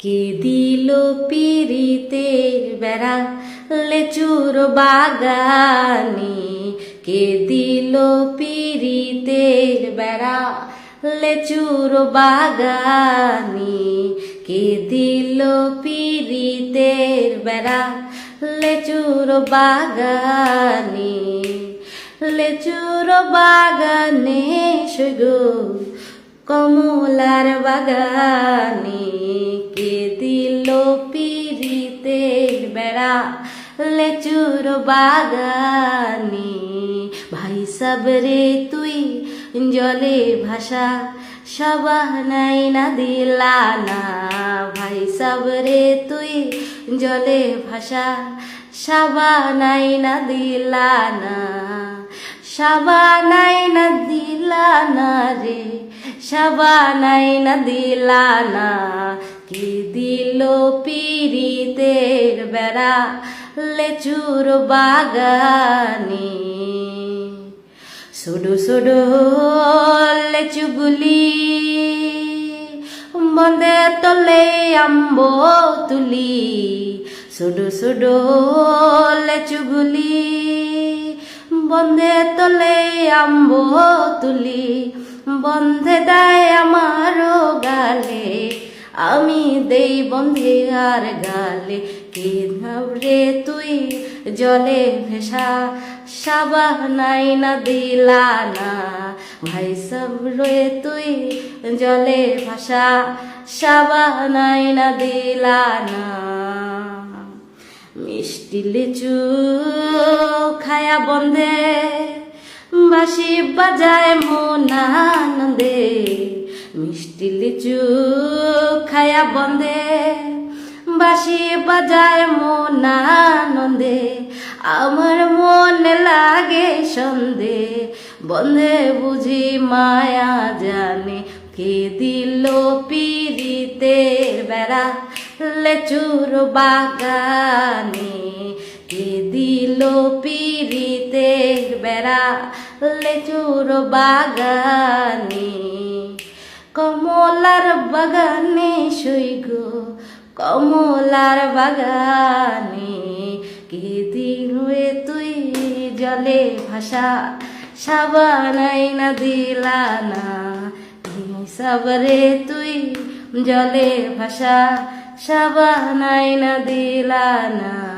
কে দিল পিরিতের বেড়া? লেচুর বাগানে কে দিল পিরিতের বেড়া? লেচুর বাগানে কে দিল পিরিতের বেড়া? লেচুর বাগানে লেচুর বাগানে সগো কমলার বাগানে কে দিল পিরিতের বেড়া? লেচুর বাগানে, ভাই সাবরে তুই জলে ভাষা সবা নাই না দিলা না। ভাই সাবরে তুই জলে ভাষা সাবা নাই না দিলা না। সাবা নাই না দিলা না রে। সাবা নাই না দিলা না কি দিল পিরিতের বেড়া লেচুর বাগানে? সুডু সুডু লেচুগুলি বন্দে তলে আম্ব তুলি, সুডু সুডু লেচুগুলি বন্ধে তলে আম্ব তুলি, বন্ধে দেয় আমারও গালে। আমি দেই বন্ধে আর গালে, কে রে তুই? জলে ভেসা সাবা নাই না দিলা না। ভাই সব রে তুই, জলে ভাষা সাবা নাই না দিলা না। মিষ্টি লিচু খায়া বন্ধে বাসি বাজায় মন আনন্দে। মিষ্টি লিচু খায়া বন্ধে বাসি বাজায় মন আনন্দে। আমার মনে লাগে সন্ধে। বন্ধে বুঝি মায়া জানে। কে দিল পিরিতের বেড়া? লেচুর বাগানে। কে দিল পিরিতের বেড়া লেচুর বাগানে? কমলার বাগানে সৈগ কমলার বাগানে। কে দিলে তুই জলে ভাষা সাবানাই না দিলা না সাবরে তুই জলে ভাষা সাবানাই না দিলা না